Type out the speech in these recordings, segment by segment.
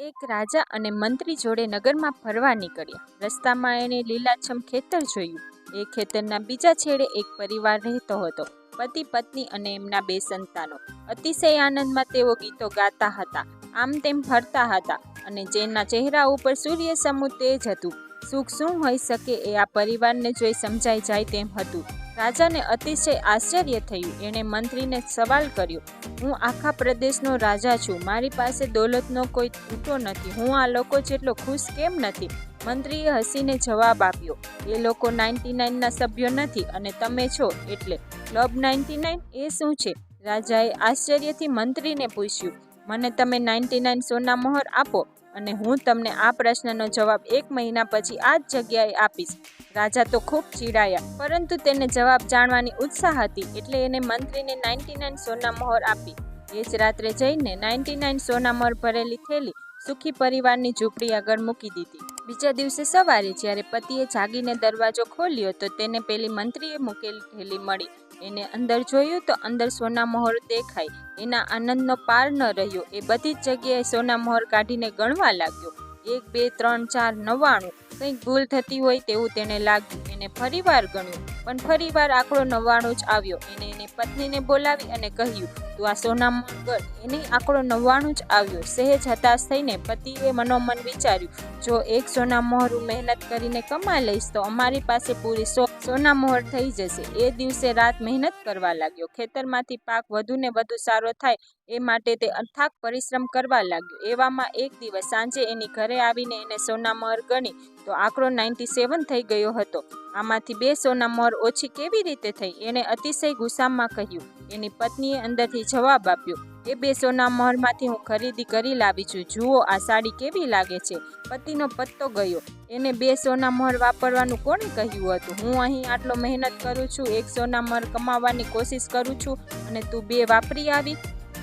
એક રાજા અને મંત્રી જોડે નગરમાં ફરવા નીકળ્યા. રસ્તામાં એણે લીલાછમ ખેતર જોયું. એ ખેતરના બીજા છેડે એક પરિવાર રહેતો હતો. પતિ, પત્ની અને એમના બે સંતાનો. અતિશય આનંદમાં તેઓ ગીતો ગાતા હતા, આમ તેમ ફરતા હતા અને જેના ચહેરા ઉપર સૂર્ય સમૂહ તેજ હતું. સુખ શું હોઈ શકે એ આ પરિવારને જોઈ સમજાઈ જાય તેમ હતું. રાજાને અતિશય આશ્ચર્ય થયું. એણે મંત્રીને સવાલ કર્યો, હું આખા પ્રદેશનો રાજા છું. મારી પાસે દોલતનો કોઈ તૂટો નથી. હું આ લોકો જેટલો ખુશ કેમ નથી? મંત્રીએ હસીને જવાબ આપ્યો, એ લોકો નાઇન્ટી નાઇનના સભ્યો નથી અને તમે છો એટલે ક્લબ નાઇન્ટી નાઇન એ શું છે? રાજાએ આશ્ચર્યથી મંત્રીને પૂછ્યું, મને તમે નાઇન્ટી નાઇન સોના મોહર આપો? અને હું તમને આ પ્રશ્નનો જવાબ એક મહિના પછી આ જ જગ્યાએ આપીશ. રાજા તો ખૂબ ચીડાયા, પરંતુ તેને જવાબ જાણવાની ઉત્સાહ હતી, એટલે એને મંત્રીને નાઇન્ટી નાઇન સોના મોહર આપી. એ જ રાત્રે જઈને નાઇન્ટી નાઇન સોના મોહર ભરેલી થેલી સુખી પરિવારની ઝૂંપડી આગળ મૂકી દીધી. બીજા દિવસે સવારે જ્યારે પતિએ જાગીને દરવાજો ખોલ્યો તો તેને પેલી મંત્રીએ મૂકેલી થેલી મળી. એને અંદર જોયું તો અંદર સોના મોહર દેખાય. એના આનંદનો પાર ન રહ્યો. એ બધી જ જગ્યાએ સોના મોહર કાઢીને ગણવા લાગ્યો. એક, બે, ત્રણ, ચાર, નવ્વાણું. કંઈક ભૂલ થતી હોય તેવું તેને લાગ્યું. એને ફરીવાર ગણ્યું. પણ ફરીવાર આંકડો નવ્વાણું જ આવ્યો. એને એની પત્નીને બોલાવી અને કહ્યું તું આ સોના ગણ એને આંકડો નવ્વાણું જ આવ્યો. સહેજ હતાશ થઈને પતિએ મનોમન વિચાર્યું, જો એક સોના મોહર મહેનત કરીને કમાઈ લઈશ, તો અમારી પાસે પૂરી સો સોના મોહર થઈ જશે. એ દિવસે રાત મહેનત કરવા લાગ્યો. ખેતરમાંથી પાક વધુ ને વધુ સારો થાય એ માટે તે અથાક પરિશ્રમ કરવા લાગ્યો. એવામાં એક દિવસ સાંજે એની ઘરે આવીને એને સોના મોહર ગણી, તો આંકડો નાઇન્ટી સેવન થઈ ગયો હતો. આમાંથી બે સોના મોહર ઓછી કેવી રીતે થઈ? એણે અતિશય ગુસ્સામાં કહ્યું. એની પત્નીએ અંદરથી જવાબ આપ્યો. એ બે સોના મોહરમાંથી હું ખરીદી કરી લાવી છું. જુઓ, આ સાડી કેવી લાગે છે. પતિનો પત્તો ગયો. એને બે સોના મોહર વાપરવાનું કોણે કહ્યું હતું? હું અહીં આટલો મહેનત કરું છું, એક સોના મોહર કમાવાની કોશિશ કરું છું અને તું બે વાપરી આવી?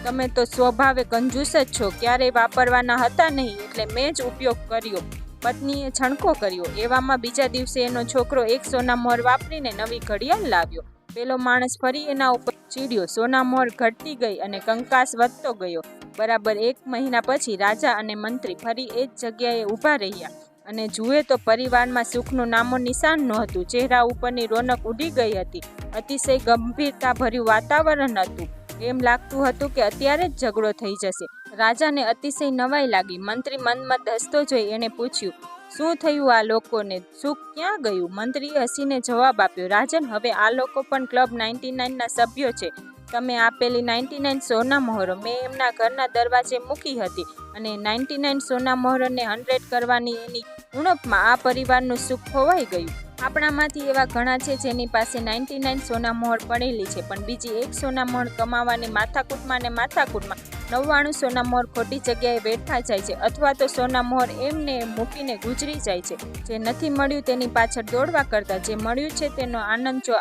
તમે તો સ્વભાવે કંજૂસ જ છો. ક્યારેય વાપરવાના હતા નહીં, એટલે મેં જ ઉપયોગ કર્યો. પત્નીએ છણકો કર્યો. એવામાં બીજા દિવસે એનો છોકરો એક સોના મોહર વાપરીને નવી ઘડિયાળ લાવ્યો. પેલો માણસ ફરી એના ઉપર ચીડ્યો. સોના મોહર ઘટતી ગઈ અને કંકાસ વધતો ગયો. બરાબર એક મહિના પછી રાજા અને મંત્રી ફરી એ જ જગ્યાએ ઊભા રહ્યા. અને જુએ તો પરિવારમાં સુખનું નામો નિશાન નહોતું. ચહેરા ઉપરની રોનક ઉડી ગઈ હતી. અતિશય ગંભીરતાભર્યું વાતાવરણ હતું. એમ લાગતું હતું કે અત્યારે જ ઝઘડો થઈ જશે. રાજાને અતિશય નવાઈ લાગી. મંત્રી મનમાં હસતો જોઈ એણે પૂછ્યું, શું થયું આ લોકોને? સુખ ક્યાં ગયું? મંત્રીએ હસીને જવાબ આપ્યો, રાજન, હવે આ લોકો પણ ક્લબ નાઇન્ટી નાઇનના સભ્યો છે. તમે આપેલી નાઇન્ટી નાઇન સોના મોહરો મેં એમના ઘરના દરવાજે મૂકી હતી અને નાઇન્ટી નાઇન સોના મોહરોને હંડ્રેડ કરવાની એની ઉણપમાં આ પરિવારનું સુખ ખોવાઈ ગયું. આપણામાંથી એવા ઘણા છે જેની પાસે નાઇન્ટી નાઇન સોના મોહર પડેલી છે, પણ બીજી એક સોના મોહર કમાવાની માથાકૂટમાં ને માથાકૂટમાં નવ્વાણું સોના મોહર ખોટી જગ્યાએ વેઠા જાય છે અથવા તો સોના મોહર એમને મૂકીને ગુજરી જાય છે. જે નથી મળ્યું તેની પાછળ દોડવા કરતાં જે મળ્યું છે તેનો આનંદ જો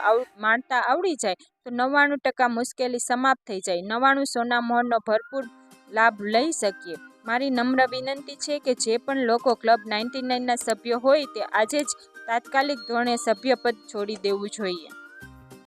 માણતા આવડી જાય, તો નવ્વાણું ટકા મુશ્કેલી સમાપ્ત થઈ જાય. નવ્વાણું સોના મોહરનો ભરપૂર લાભ લઈ શકીએ. મારી નમ્ર વિનંતી છે કે જે પણ લોકો ક્લબ નાઇન્ટી નાઇનના સભ્યો હોય તે આજે જ તાત્કાલિક ધોરણે સભ્યપદ છોડી દેવું જોઈએ.